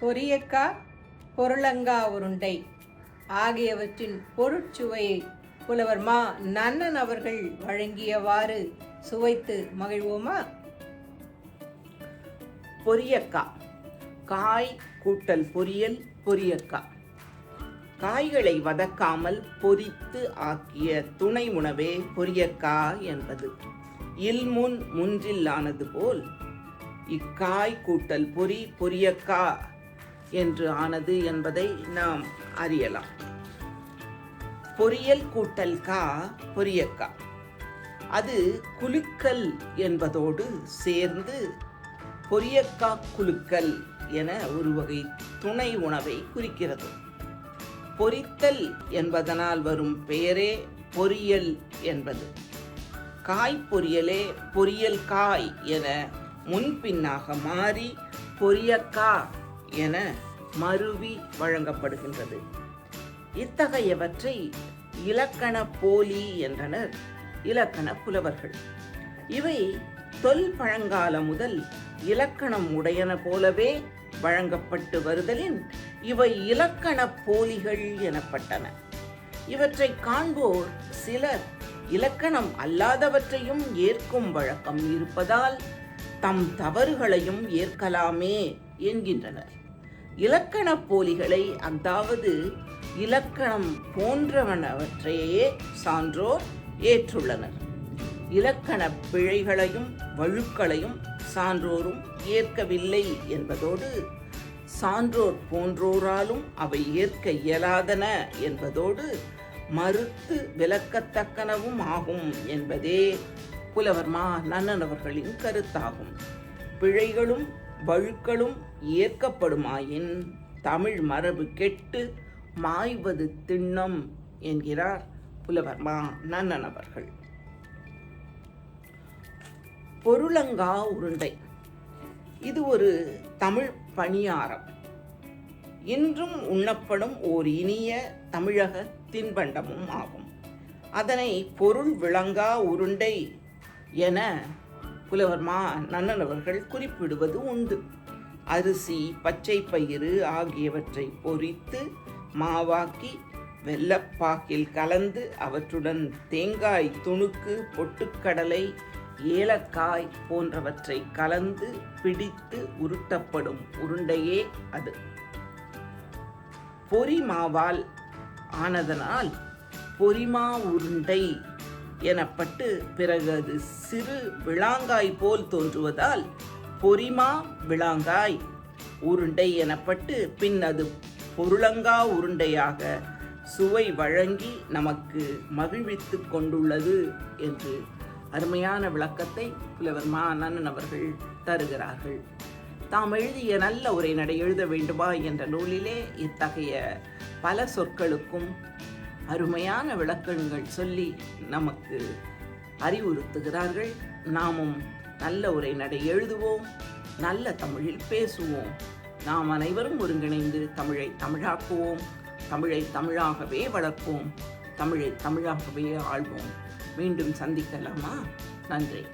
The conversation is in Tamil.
பொரியக்கா பொருளங்கா உருண்டை ஆகியவற்றின் பொருட்சுவையை புலவர் மா நன்னன் அவர்கள் வழங்கியவாறு சுவைத்து மகிழ்வோமா? பொரியக்கா காய் கூட்டல் பொரியல் பொரியக்கா காய்களை வதக்காமல் பொரித்து ஆக்கிய துணை உணவே பொரியக்கா என்பது. இல்முன் முன்றில்லானது போல் இக்காய் கூட்டல் பொரி பொரியக்கா என்று ஆனது என்பதை நாம் அறியலாம். பொரியல் கூட்டல் கா பொரியக்கா அது குலுக்கல் என்பதோடு சேர்ந்து பொரியக்கா குலுக்கல் என ஒரு வகை துணை உணவை குறிக்கிறது. பொரித்தல் என்பதனால் வரும் பெயரே பொரியல் என்பது. காய் பொரியலே பொரியல் காய் என முன்பின்னாக மாறி பொரியக்கா என மருவி வழங்கப்படுகின்றது. இத்தகையவற்றை இலக்கண போலி என்றனர். இலக்கண புலவர்கள். இவை தொல் பழங்காலம் முதல் இலக்கணம் உடையன போலவே வழங்கப்பட்டு வருதலின் இவை இலக்கண போலிகள் எனப்பட்டன. இவற்றை காண்போர் சிலர் இலக்கணம் அல்லாதவற்றையும் ஏற்கும் வழக்கம் இருப்பதால் தம் தவறுகளையும் ஏற்கலாமே என்கின்றனர். இலக்கண போலிகளை அதாவது இலக்கணம் போன்றவனவற்றையே சான்றோர் ஏற்றுள்ளனர். இலக்கண பிழைகளையும் வழுக்களையும் சான்றோரும் ஏற்கவில்லை என்பதோடு சான்றோர் போன்றோராலும் அவை ஏற்க இயலாதன என்பதோடு மறுத்து விளக்கத்தக்கனவும் ஆகும் என்பதே புலவர் மா நன்னன் கருத்தாகும். பிழைகளும் வழுக்களும் ஏற்கப்படுமாயின் தமிழ் மரபு கெட்டு மாய்வது திண்ணம் என்கிறார் புலவர் மா நன்னன் அவர்கள் பொருளங்கா உருண்டை. இது ஒரு தமிழ் பணியாரம். இன்றும் உண்ணப்படும் ஓர் இனிய தமிழக தின்பண்டமும் ஆகும். அதனை பொருள் விளங்கா உருண்டை என புலவர் மா நன்னன் அவர்கள் குறிப்பிடுவது உண்டு. அரிசி பச்சை பயிறு ஆகியவற்றை பொரித்து மாவாக்கி வெள்ளப்பாக்கில் கலந்து அவற்றுடன் தேங்காய் துணுக்கு பொட்டுக்கடலை ஏலக்காய் போன்றவற்றை கலந்து பிடித்து உருட்டப்படும் உருண்டையே அது. பொறி மாவால் ஆனதனால் பொரிமா உருண்டை எனப்பட்டு பிறகு அது சிறு விளாங்காய் போல் தோன்றுவதால் பொரிமா விளாங்காய். உருண்டை எனப்பட்டு பின் அது பொருளங்கா உருண்டையாக சுவை வழங்கி நமக்கு மகிழ்வித்து கொண்டுள்ளது என்று அருமையான விளக்கத்தை புலவர் மா நன்னன் அவர்கள் தருகிறார்கள். தாம் எழுதிய நல்ல உரைநடை எழுத வேண்டுமா என்ற நூலிலே இத்தகைய பல சொற்களுக்கும் அருமையான விளக்கங்கள் சொல்லி நமக்கு அறிவுறுத்துகிறார்கள். நாமும் நல்ல உரைநடை எழுதுவோம். நல்ல தமிழில் பேசுவோம். நாம் அனைவரும் ஒருங்கிணைந்து தமிழை தமிழாக்குவோம். தமிழை தமிழாகவே வளர்ப்போம். தமிழை தமிழாகவே ஆள்வோம். மீண்டும் சந்திக்கலாமா? நன்றி.